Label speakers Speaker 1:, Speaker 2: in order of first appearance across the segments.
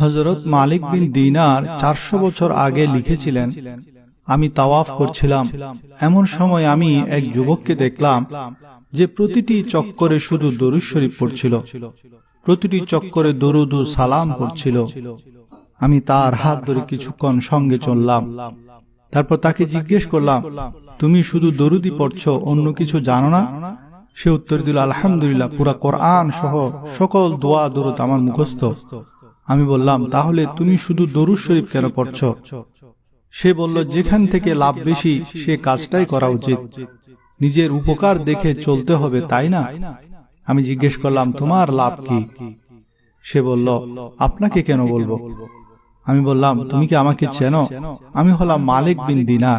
Speaker 1: হজরত মালিক বিন দিনার চারশো বছর আগে লিখেছিলেন, আমি তাওয়াফ করছিলাম। এমন সময় আমি এক যুবককে দেখলাম যে প্রতিটি চক্করে শুধু দরুদ শরীফ পড়ছিল, প্রতিটি চক্করে দরুদ সালাম করছিল আমি তার হাত ধরে কিছুক্ষণ সঙ্গে চললাম। তারপর তাকে জিজ্ঞেস করলাম, তুমি শুধু দরুদি পড়ছো, অন্য কিছু জানো না? সে উত্তর দিল, আলহামদুলিল্লাহ, পুরা কোরআন সহ সকল দোয়া দরুদ আমার মুখস্থ। আমি বললাম, তাহলে তুমি শুধু দরুদ শরীফ কেন পড়ছ? সে বলল, যেখান থেকে লাভ বেশি, সে কাজটাই করা উচিত। নিজের উপকার দেখে চলতে হবে, তাই না? আমি জিজ্ঞেস করলাম, তোমার লাভ কি? সে বলল, আপনাকে কেন বলব? আমি বললাম, তুমি কি আমাকে চেনো? আমি হলাম মালিক বিন দিনা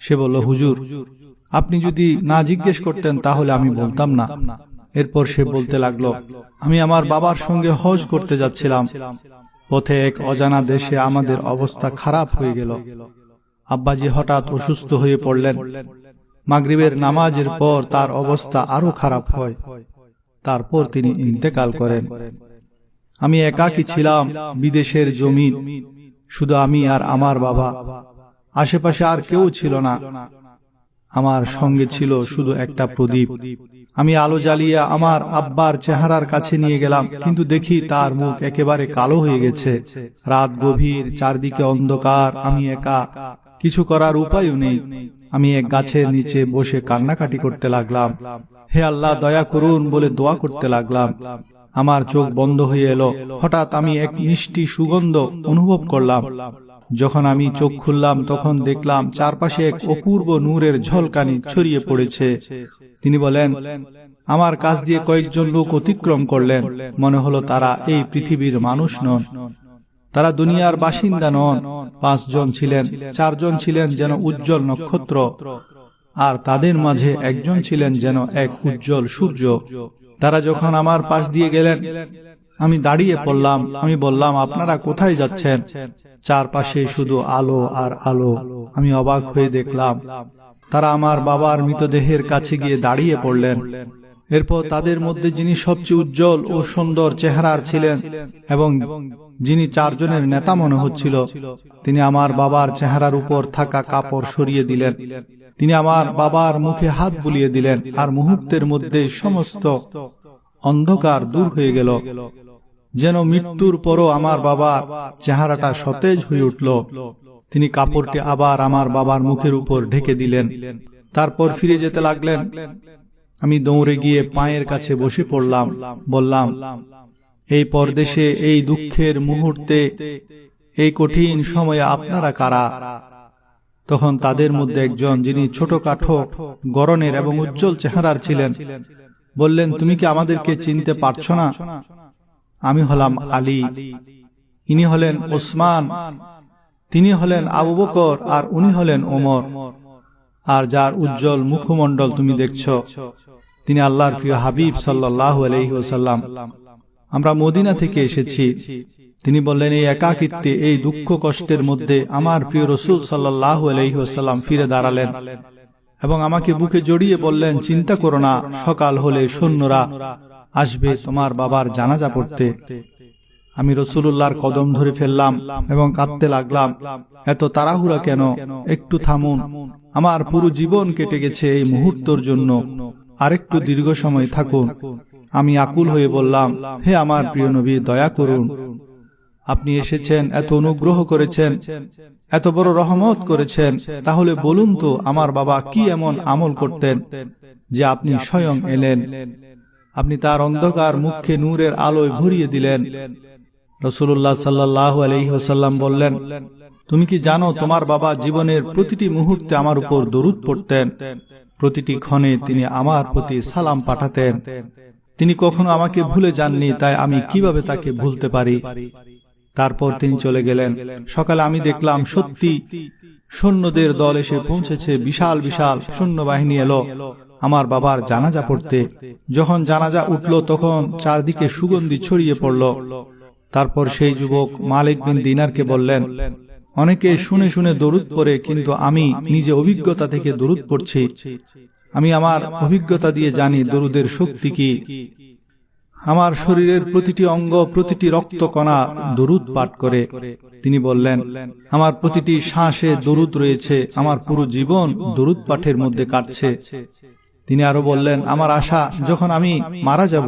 Speaker 1: সে বলল, হুজুর, আপনি যদি না জিজ্ঞেস করতেন তাহলে আমি বলতাম না। এরপর সে বলতে লাগল আমি আমার বাবার সঙ্গে হজ করতে যাচ্ছিলাম। পথে এক অজানা দেশে আমাদের অবস্থা খারাপ হয়ে গেল। আব্বাজি হঠাৎ অসুস্থ হয়ে পড়লেন। মাগরিবের নামাজের পর তার অবস্থা আরও খারাপ হয়। তারপর তিনি ইন্তেকাল করেন। আমি একাকী ছিলাম বিদেশের জমিন। শুধু আমি আর আমার বাবা। আশেপাশে আর কেউ ছিল না। আমার সঙ্গে ছিল শুধু একটা প্রদীপ। আমি আলো জ্বালিয়ে আমার আব্বার চেহারার কাছে নিয়ে গেলাম, কিন্তু দেখি তার মুখ একেবারে কালো হয়ে গেছে। রাত গভীর, চারদিকে অন্ধকার, আমি একা। কিছু করার উপায়ও নেই। আমি এক গাছের নিচে বসে কান্নাকাটি করতে লাগলাম। হে আল্লাহ, দয়া করুন বলে দোয়া করতে লাগলাম। আমার চোখ বন্ধ হয়ে এলো। হঠাৎ আমি এক মিষ্টি সুগন্ধ অনুভব করলাম। যখন আমি চোখ খুললাম তখন দেখলাম চারপাশে এক অপূর্ব নূরের ঝলকানি ছড়িয়ে পড়েছে। তিনি বলেন আমার কাছ দিয়ে কয়েকজন লোক অতিক্রম করলেন। মনে হলো তারা এই পৃথিবীর মানুষ নন। তারা দুনিয়ার বাসিন্দা নন। পাঁচজন ছিলেন। চারজন ছিলেন যেন উজ্জ্বল নক্ষত্র। আর তাদের মাঝে একজন ছিলেন যেন এক উজ্জ্বল সূর্য। তারা যখন আমার পাশ দিয়ে গেলেন আমি দাঁড়িয়ে পড়লাম, আমি বললাম, আপনারা কোথায় যাচ্ছেন? চারপাশে শুধু আলো আর আলো। আমি অবাক হয়ে দেখলাম, তারা আমার বাবার মৃতদেহের কাছে গিয়ে দাঁড়িয়ে পড়লেন। এরপর তাদের মধ্যে যিনি সবচেয়ে উজ্জ্বল ও সুন্দর চেহারার ছিলেন এবং যিনি চারজনের নেতা মনে হচ্ছিল, তিনি আমার বাবার চেহারার উপর থাকা কাপড় সরিয়ে দিলেন। তিনি আমার বাবার মুখে হাত বুলিয়ে দিলেন আর মুহূর্তের মধ্যে সমস্ত অন্ধকার দূর হয়ে গেল। যেন মৃত্যুর পরও আমার বাবার চেহারাটা সতেজ হয়ে উঠল। তিনি কাপড়টি আবার আমার বাবার মুখের উপর ঢেকে দিলেন। তারপর ফিরে যেতে লাগলেন। আমি দৌড়ে গিয়ে পায়ের কাছে বসে পড়লাম। বললাম, এই পরদেশে এই দুঃখের মুহূর্তে এই কঠিন সময়ে আপনারা কারা? তখন তাদের মধ্যে একজন যিনি ছোট ছোটখাটো গরনের এবং উজ্জ্বল চেহারার ছিলেন। বললেন তুমি কি আমাদেরকে চিনতে পারছ না? আমি হলাম আলী। ইনি হলেন ওসমান। তিনি হলেন আবু বকর আর উনি হলেন ওমর। আর যার উজ্জ্বল মুখমণ্ডল তুমি দেখছ তিনি আল্লাহর প্রিয় হাবিব সাল্লাহ আলহিহাসাল্লাম আমরা মদিনা থেকে এসেছি। তিনি বললেন এই একাকিত্বে এই দুঃখ কষ্টের মধ্যে আমার প্রিয় রসুল সাল্লাহ আলহিহাসাল্লাম ফিরে দাঁড়ালেন। এবং আমাকে বুকে জড়িয়ে বললেন চিন্তা করো না সকাল হলে সৈন্যরা আসবে তোমার বাবার জানাজা পড়তে। আমি রসুল্লাহর কদম ধরে ফেললাম এবং কাঁদতে লাগলাম এত তাড়াহুড়া কেন? একটু থামুন। আমার পুরো জীবন কেটে গেছে এই মুহূর্তর জন্য। আরেকটু দীর্ঘ সময় থাকুন। আমি আকুল হয়ে বললাম হে আমার প্রিয় নবী দয়া করুন। আপনি এসেছেন এত অনুগ্রহ করেছেন এত বড় রহমত করেছেন তাহলে বলুন তো আমার বাবা কি এমন আমল করতেন যে আপনি স্বয়ং এলেন? আপনি তার অন্ধকার মুখে নূরের আলোয় ভরিয়ে দিলেন। রসুল্লাহ সাল্লাহ আলহিহাসাল্লাম বললেন তুমি কি জানো তোমার বাবা জীবনের প্রতিটি মুহূর্তে আমার উপর দরুদ পড়তেন প্রতিটি ক্ষণে তিনি আমার প্রতি সালাম পাঠাতেন। তিনি কখনো আমাকে ভুলে যাননি তাই আমি কীভাবে তাকে ভুলতে পারি? তারপর তিনি চলে গেলেন। সকালে আমি দেখলাম সত্যি সৈন্যদের দল এসে পৌঁছেছে বিশাল বিশাল সৈন্যবাহিনী এলো। আমার বাবার জানাজা পড়তে। যখন জানাজা উঠল তখন চারদিকে সুগন্ধি ছড়িয়ে পড়ল। তারপর সেই যুবক মালিক বিন দিনারকে বললেন অনেকে শুনে শুনে দরুদ পড়ে কিন্তু আমি নিজে অভিজ্ঞতা থেকে দরুদ পড়ছি। আমি আমার অভিজ্ঞতা দিয়ে জানি দরুদের শক্তি কি। আমার শরীরের প্রতিটি অঙ্গ, প্রতিটি রক্তকণা দরুদ পাঠ করে। তিনি বললেন, আমার প্রতিটি শ্বাসে দরুদ রয়েছে, আমার পুরো জীবন দরুদ পাঠের মধ্যে কাটছে। তিনি আরও বললেন, আমার আশা, যখন আমি মারা যাব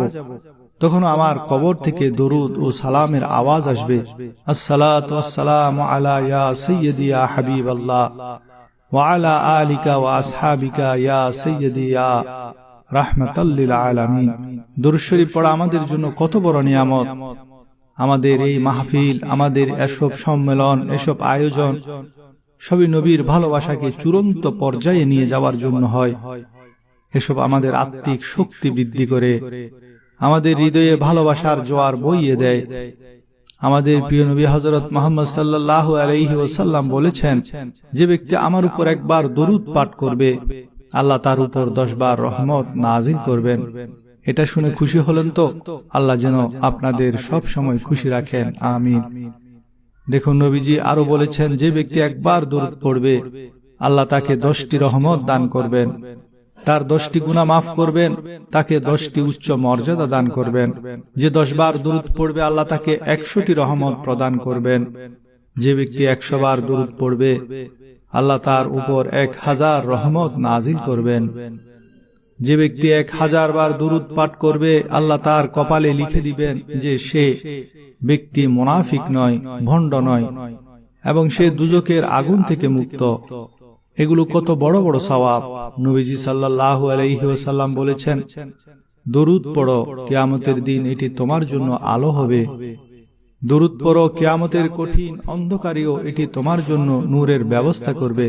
Speaker 1: তখন আমার কবর থেকে দরুদ ও সালামের আওয়াজ আসবে। আসসালামু আলা সাইয়্যিদি ইয়া হাবিবাল্লাহ, ওয়া আলা আলিকা ওয়া আসহাবিকা ইয়া রাহমাতাল্লিল দরুদ পড়া আমাদের জন্য কত বড় নিয়ামত। আমাদের এই মাহফিল, আমাদের এসব সম্মেলন, এসব আয়োজন, সবই নবীর ভালোবাসাকে চূড়ান্ত পর্যায়ে নিয়ে যাওয়ার জন্য হয়। এসব আমাদের আত্মিক শক্তি বৃদ্ধি করে, আমাদের হৃদয়ে ভালোবাসার জোয়ার বইয়ে দেয়। আমাদের প্রিয় নবী হজরত মোহাম্মদ সাল্লাহ আলহি বলেছেন, যে ব্যক্তি আমার উপর একবার দরুদ পাঠ করবে আল্লাহ তার উপর দশ বার রহমত নাজিল করবেন। এটা শুনে খুশি হলেন তো? আল্লাহ যেন আপনাদের সব সময় খুশি রাখেন। আমিন। দেখুন, নবীজি আরও বলেছেন, যে ব্যক্তি একবার দরুদ পড়বে, আল্লাহ তাকে দশটি রহমত দান করবেন। তার দশটি গুণা মাফ করবেন, তাকে দশটি উচ্চ মর্যাদা দান করবেন। যে দশবার দূরত পড়বে, আল্লাহ তাকে একশোটি রহমত প্রদান করবেন। যে ব্যক্তি একশো বার দূরত পড়বে আল্লাহ তার উপর এক হাজার রহমত নাজিল করবেন। যে ব্যক্তি এক হাজার বার দূরত পাঠ করবে, আল্লাহ তার কপালে লিখে দিবেন যে সে ব্যক্তি মোনাফিক নয়, ভণ্ড নয়, এবং সে দুজকের আগুন থেকে মুক্ত। এগুলো কত বড় বড় সওয়াব। নবীজি সাল্লাহ আলহিহাসাল্লাম বলেছেন, দরুদ পড়ো, কেয়ামতের দিন এটি তোমার জন্য আলো হবে। দরুদ পড়ো, কেয়ামতের কঠিন অন্ধকারেও এটি তোমার জন্য নূরের ব্যবস্থা করবে।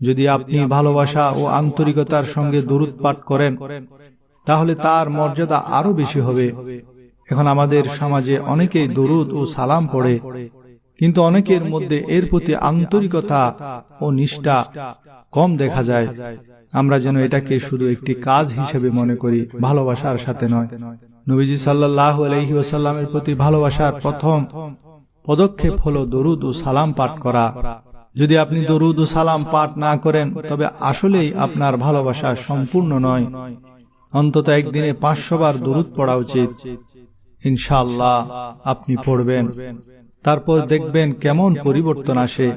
Speaker 1: যদি আপনি ভালোবাসা ও আন্তরিকতার সঙ্গে দরুদ পাঠ করেন, তাহলে তার মর্যাদা আরও বেশি হবে। এখন আমাদের সমাজে অনেকেই দরুদ ও সালাম পড়ে, কিন্তু অনেকের মধ্যে এর প্রতি আন্তরিকতা ও নিষ্ঠা কম দেখা যায়। আমরা যেন এটাকে শুধু একটি কাজ হিসেবে মনে করি, ভালোবাসার সাথে নয়। নবীজি সাল্লাহ আলহি ওসাল্লামের প্রতি ভালোবাসার প্রথম পদক্ষেপ হলো দরুদ ও সালাম পাঠ করা। যদি আপনি দরুদ ও সালাম পাঠ না করেন, তবে আসলেই আপনার ভালোবাসা সম্পূর্ণ নয়। অন্তত একদিনে পাঁচশো বার দরুদ পড়া উচিত। ইনশাল্লাহ আপনি পড়বেন। তারপর দেখবেন কেমন পরিবর্তন আসে।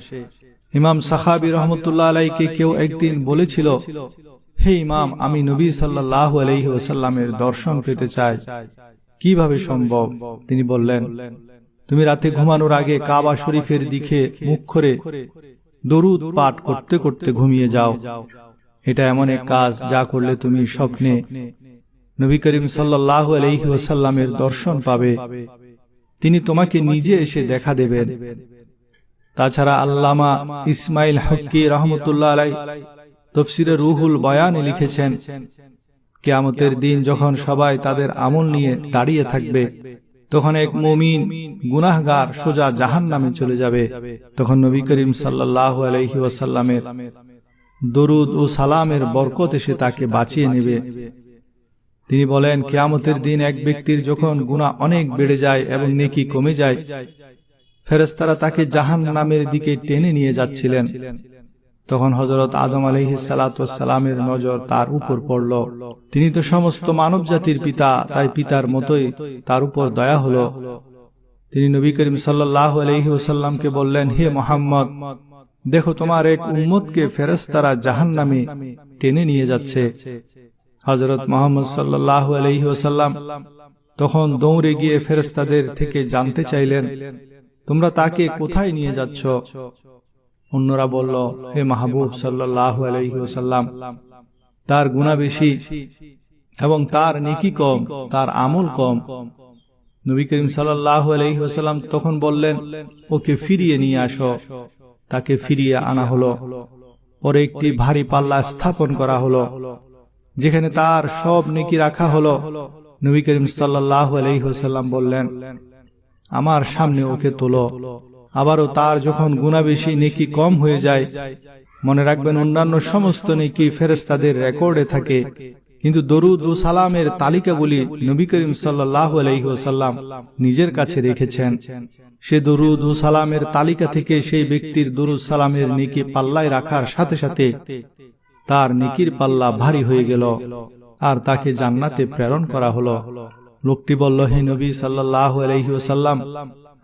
Speaker 1: ইমাম সাহাবি রহমতুল্লাহ আলাইকে কেউ একদিন বলেছিল, হে ইমাম, আমি নবী সাল্লাহ আলহি ওসাল্লামের দর্শন পেতে চাই। কীভাবে সম্ভব? তিনি বললেন, তুমি রাতে ঘুমানোর আগে কাবা শরীফের দিকে মুখ করে দরুদ পাঠ করতে করতে ঘুমিয়ে যাও। এটা এমন এক কাজ যা করলে তুমি স্বপ্নে নবী করিম সাল্লাহ আলহি ওসাল্লামের দর্শন পাবে। তিনি তোমাকে নিজে এসে দেখা দেবেন। তাছাড়া আল্লামা ইসমাইল হকি রহমতুল্লাহ আলাই তফসিরে রুহুল বয়ানে লিখেছেন, কেয়ামতের দিন যখন সবাই তাদের আমল নিয়ে দাঁড়িয়ে থাকবে, তখন এক মমিন গুনাহগার সোজা জাহান নামে চলে যাবে। তখন নবী করিম সাল্লাহ আলহি ওয়াসাল্লামের দরুদ ও সালামের বরকত এসে তাকে বাঁচিয়ে নেবে। তিনি বলেন, কেয়ামতের দিন এক ব্যক্তির যখন গুণা অনেক বেড়ে যায় এবং নেকি কমে যায় ফেরেস্তারা তাকে জাহান নামের দিকে টেনে নিয়ে যাচ্ছিলেন। তখন হজরত আদম আলহিসালামের নজর তার উপর পড়ল। তিনি তো সমস্ত মানব জাতির পিতা, তাই পিতার মতোই তার উপর দয়া হল। তিনি নবী করিম সাল্লাহ আলহি ওসাল্লামকে বললেন, হে মোহাম্মদ, দেখো তোমার এক উম্মতকে ফেরেস্তারা জাহান নামে টেনে নিয়ে যাচ্ছে। হজরত মোহাম্মদ সাল্লাহ আলহি ওসাল্লাম তখন দৌড়ে গিয়ে ফেরেস্তাদের থেকে জানতে চাইলেন তোমরা তাকে কোথায় নিয়ে যাচ্ছ? অন্যরা বলল, হে মাহবুব সাল্লাহ আলহি তার গুণা বেশি এবং তার নেকি কম, তার আমল কম। নবী করিম আলহি তখন বললেন, ওকে ফিরিয়ে নিয়ে আসো। তাকে ফিরিয়ে আনা হলো। পরে একটি ভারী পাল্লা স্থাপন করা হলো, যেখানে তার সব নেকি রাখা হলো। নবী করিম সাল্লাহ আলহিহাল্লাম বললেন আমার সামনে ওকে তোলো। আবারও তার যখন গুণা বেশি নেকি কম হয়ে যায়, মনে রাখবেন অন্যান্য সমস্ত নেকি ফেরেস্তাদের রেকর্ডে থাকে। কিন্তু দরুদ ও সালামের তালিকাগুলি নবী করিম সাল্লাহ আলহিহাল্লাম নিজের কাছে রেখেছেন। সে দরুদ ও সালামের তালিকা থেকে সেই ব্যক্তির দরুদ সালামের নেকি পাল্লায় রাখার সাথে সাথে তার নিকির পাল্লা ভারী হয়ে গেল। আর তাকে জান্নাতে প্রেরণ করা হলো। লোকটি বলল, হে নবী সাল্লাহ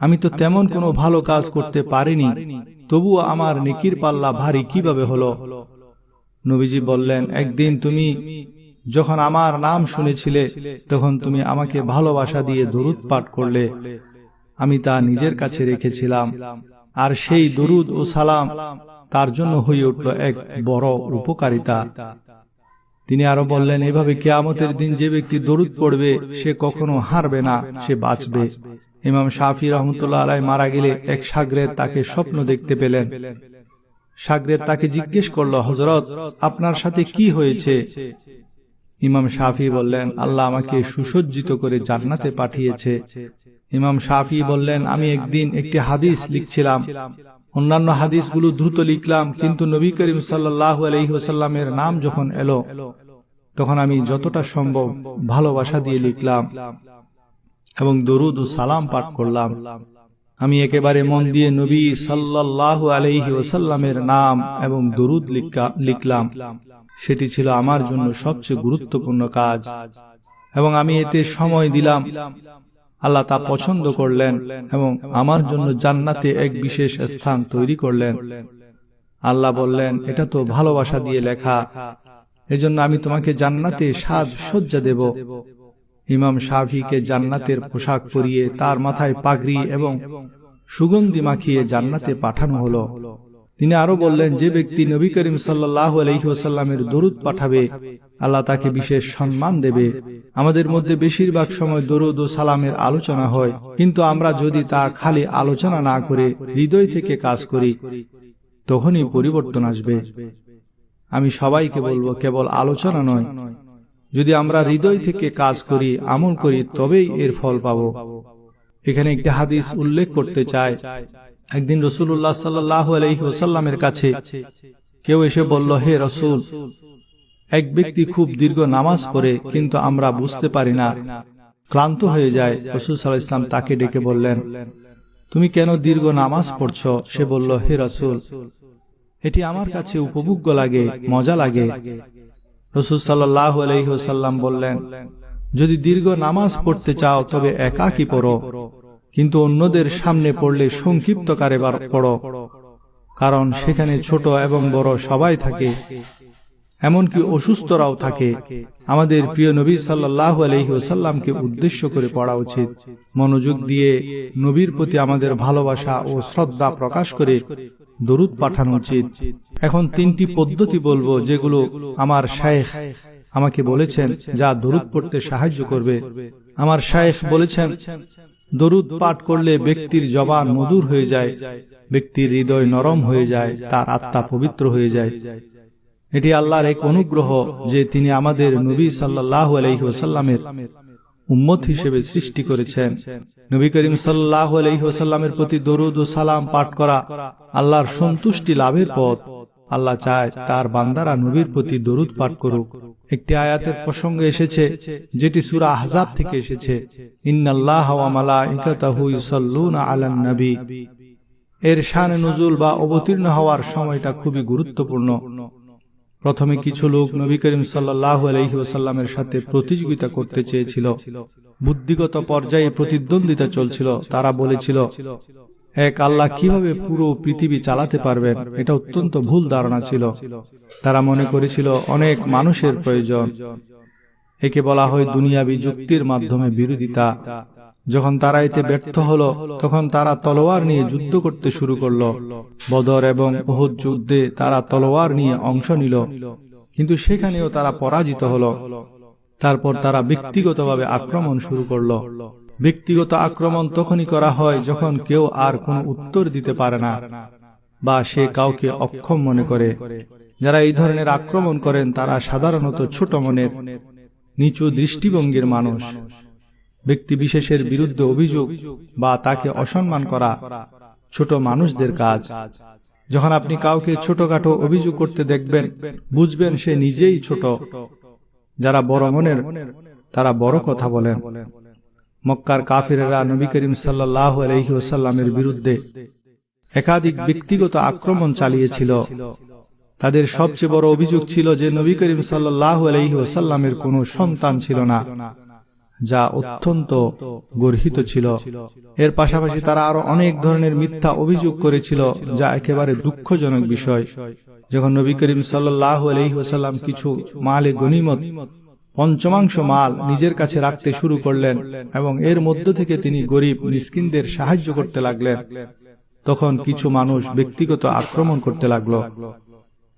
Speaker 1: আমি তো তেমন কোনো ভালো কাজ করতে পারিনি। তবুও আমার নিকির পাল্লা ভারী কীভাবে হলো? নবীজি বললেন, একদিন তুমি যখন আমার নাম শুনেছিলে, তখন তুমি আমাকে ভালোবাসা দিয়ে দরুদ পাঠ করলে। আমি তা নিজের কাছে রেখেছিলাম, আর সেই দরুদ ও সালাম তার জন্য হয়ে উঠল এক বড় উপকারিতা। তিনি আরও বললেন, এভাবে কেয়ামতের দিন যে ব্যক্তি দরুদ পড়বে, সে কখনো হারবে না, সে বাঁচবে। ইমাম শাফি রহমতুল্লাহ আলাই মারা গেলে এক সাগরে তাকে স্বপ্ন দেখতে পেলেন। সাগরে তাকে জিজ্ঞেস করল হজরত আপনার সাথে কি হয়েছে? ইমাম শাফি বললেন, আল্লাহ আমাকে সুসজ্জিত করে জান্নাতে পাঠিয়েছে। ইমাম শাফি বললেন, আমি একদিন একটি হাদিস লিখছিলাম। অন্যান্য হাদিসগুলো দ্রুত লিখলাম, কিন্তু নবী করিম সাল্লাহ আলহিহাসাল্লামের নাম যখন এলো, তখন আমি যতটা সম্ভব ভালোবাসা দিয়ে লিখলাম এবং দরুদ ও সালাম পাঠ করলাম। আমি একেবারে মন দিয়ে নবী সাল্লাহ আলহি ওসাল্লামের নাম এবং দরুদ লিখলাম। সেটি ছিল আমার জন্য সবচেয়ে গুরুত্বপূর্ণ কাজ এবং আমি এতে সময় দিলাম। আল্লাহ তা পছন্দ করলেন এবং আমার জন্য জান্নাতে এক বিশেষ স্থান তৈরি করলেন। আল্লাহ বললেন, এটা তো ভালোবাসা দিয়ে লেখা। এজন্য আমি তোমাকে জান্নাতে সাজ সজ্জা দেব। ইমাম শাফিকে জান্নাতের পোশাক পরিয়ে তার মাথায় পাগড়ি এবং সুগন্ধি মাখিয়ে জান্নাতে পাঠানো হলো। তিনি আরও বললেন যে ব্যক্তি নবী করিম সাল্লাহ আলহিহাসাল্লামের দরুদ পাঠাবে আল্লাহ তাকে বিশেষ সম্মান দেবে। আমাদের মধ্যে বেশিরভাগ সময় দরুদ ও সালামের আলোচনা হয়। কিন্তু আমরা যদি তা খালি আলোচনা না করে হৃদয় থেকে কাজ করি তখনই পরিবর্তন আসবে। আমি সবাইকে বলব কেবল আলোচনা নয়। যদি আমরা হৃদয় থেকে কাজ করি আমল করি তবেই এর ফল পাব। এখানে একটি হাদিস উল্লেখ করতে চায়। একদিন রসুল্লাহ সাল্লাহ আলহিহাসাল্লামের কাছে কেউ এসে বলল, হে রসুল, এক ব্যক্তি খুব দীর্ঘ নামাজ পড়ে, কিন্তু আমরা বুঝতে পারি না। ক্লান্ত হয়ে যায়। রসুল সাল্লাহ ইসলাম তাকে ডেকে বললেন, তুমি কেন দীর্ঘ নামাজ পড়ছ? সে বলল, হে রসুল, এটি আমার কাছে উপভোগ্য লাগে, মজা লাগে। রসুল সাল্লাহ আলহিহাসাল্লাম বললেন, যদি দীর্ঘ নামাজ পড়তে চাও, তবে একাকি পড়ো। কিন্তু অন্যদের সামনে পড়লে সংক্ষিপ্ত কারে পড়ো, কারণ সেখানে ছোট এবং বড় সবাই থাকে, এমনকি অসুস্থরাও থাকে। আমাদের প্রিয় নবী সাল্লাহ আলহি ওসাল্লামকে উদ্দেশ্য করে পড়া উচিত। মনোযোগ দিয়ে নবীর প্রতি আমাদের ভালোবাসা ও শ্রদ্ধা প্রকাশ করে দরুদ পাঠানো উচিত। এখন তিনটি পদ্ধতি বলব যেগুলো আমার শায়েখ আমাকে বলেছেন, যা দরুদ পড়তে সাহায্য করবে। আমার শায়েখ বলেছেন দরুদ পাঠ করলে ব্যক্তির জবান মধুর হয়ে যায়, ব্যক্তির হৃদয় নরম হয়ে যায়, তার আত্মা পবিত্র হয়ে যায়। এটি আল্লাহর এক অনুগ্রহ যে তিনি আমাদের নবী সাল্লাহ আলহিহাসাল্লামের উম্মত হিসেবে সৃষ্টি করেছেন। নবী করিম সাল্লাহ আলহিহাসাল্লামের প্রতি দরুদ ও সালাম পাঠ করা আল্লাহর সন্তুষ্টি লাভের পথ। আল্লাহ চায় তার বান্দারা নবীর প্রতি দরুদ পাঠ করুক। একটি আয়াতের প্রসঙ্গে এসেছে, যেটি সুরা আহজাব থেকে এসেছে। এর শান নজুল বা অবতীর্ণ হওয়ার সময়টা খুবই গুরুত্বপূর্ণ। প্রথমে কিছু লোক নবী করিম সাল্লাহ আলহিউসাল্লামের সাথে প্রতিযোগিতা করতে চেয়েছিল। বুদ্ধিগত পর্যায়ে প্রতিদ্বন্দ্বিতা চলছিল। তারা বলেছিল এক আল্লাহ কীভাবে পুরো পৃথিবী চালাতে পারবেন? এটা অত্যন্ত ভুল ধারণা ছিল। তারা মনে করেছিল অনেক মানুষের প্রয়োজন। একে বলা হয় দুনিয়াবি যুক্তির মাধ্যমে বিরোধিতা। যখন তারা এতে ব্যর্থ হলো, তখন তারা তলোয়ার নিয়ে যুদ্ধ করতে শুরু করল। বদর এবং বহুত যুদ্ধে তারা তলোয়ার নিয়ে অংশ নিল। কিন্তু সেখানেও তারা পরাজিত হলো। তারপর তারা ব্যক্তিগতভাবে আক্রমণ শুরু করল। ব্যক্তিগত আক্রমণ তখনই করা হয় যখন কেউ আর কোনো উত্তর দিতে পারে না বা সে কাউকে অক্ষম মনে করে। যারা এই ধরনের আক্রমণ করেন, তারা সাধারণত ছোট মনের, নিচু দৃষ্টিভঙ্গির মানুষ। ব্যক্তি বিশেষের বিরুদ্ধে অভিযোগ বা তাকে অসম্মান করা ছোট মানুষদের কাজ। যখন আপনি কাউকে ছোটখাটো অভিযোগ করতে দেখবেন, বুঝবেন সে নিজেই ছোট। যারা বড় মনের, তারা বড় কথা বলেন মক্কার কাফিরেরা নবী করিম সাল্লাহ আলহি ওসাল্লামের বিরুদ্ধে একাধিক ব্যক্তিগত আক্রমণ চালিয়েছিল। তাদের সবচেয়ে বড় অভিযোগ ছিল যে নবী করিম সাল্লাহ আলহি ওসাল্লামের কোনো সন্তান ছিল না, যা অত্যন্ত গর্হিত ছিল। এর পাশাপাশি তারা আরও অনেক ধরনের মিথ্যা অভিযোগ করেছিল, যা একেবারে দুঃখজনক বিষয়। যখন নবী করিম সাল্লাহ আলহিহাসাল্লাম কিছু মালে গনিমত পঞ্চমাংশ মাল নিজের কাছে রাখতে শুরু করলেন এবং এর মধ্য থেকে তিনি গরিব, মিসকিনদের সাহায্য করতে লাগলেন। তখন কিছু মানুষ ব্যক্তিগত আক্রমণ করতে লাগল।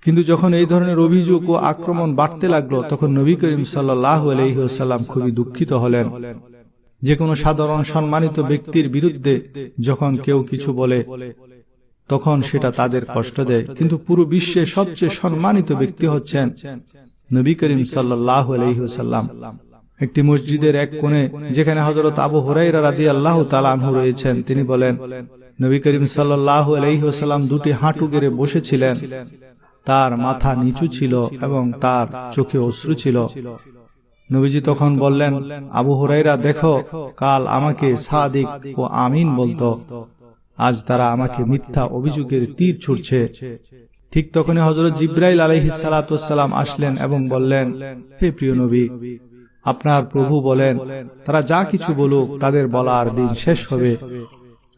Speaker 1: কিন্তু যখন এই ধরনের অভিযোগ ও আক্রমণ বাড়তে লাগল, তখন নবী করিম আলহিহাল্লাম খুবই দুঃখিত হলেন। যে কোনো সাধারণ সম্মানিত ব্যক্তির বিরুদ্ধে যখন কেউ কিছু বলে, তখন সেটা তাদের কষ্ট দেয়। কিন্তু পুরো বিশ্বে সবচেয়ে সম্মানিত ব্যক্তি হচ্ছেন নবী করিম সাল্লাহ আলহিহাল্লাম একটি মসজিদের এক কোণে, যেখানে হজরত আবু হুরাইরা রাদি আল্লাহ তালানহু রয়েছেন, তিনি বলেন, নবী করিম সাল্লাহ আলহিহাল্লাম দুটি হাঁটু গেড়ে বসেছিলেন। তার মাথা নিচু ছিল এবং তার চোখে অশ্রু ছিল। নবীজি তখন বললেন, আবু হুরাইরা দেখো, কাল আমাকে সাদিক ও আমিন বলতো। আজ তারা আমাকে মিথ্যা অভিযোগের তীর ছুটছে ঠিক তখনই হজরত জিব্রাইল আলহি সালাতাম আসলেন এবং বললেন, হে প্রিয় নবী, আপনার প্রভু বলেন, তারা যা কিছু বলুক, তাদের বলার দিন শেষ হবে।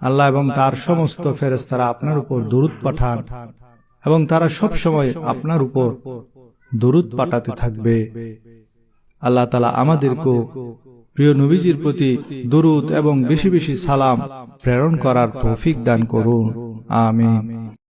Speaker 1: আল্লাহ এবং তার সমস্ত ফেরেস্তারা আপনার উপর দরুদ পাঠান এবং তারা সব সময় আপনার উপর দরুদ পাঠাতে থাকবে। আল্লাহ তালা আমাদেরকেও প্রিয় নবীজির প্রতি দরুদ এবং বেশি বেশি সালাম প্রেরণ করার তৌফিক দান করুন। আমিন।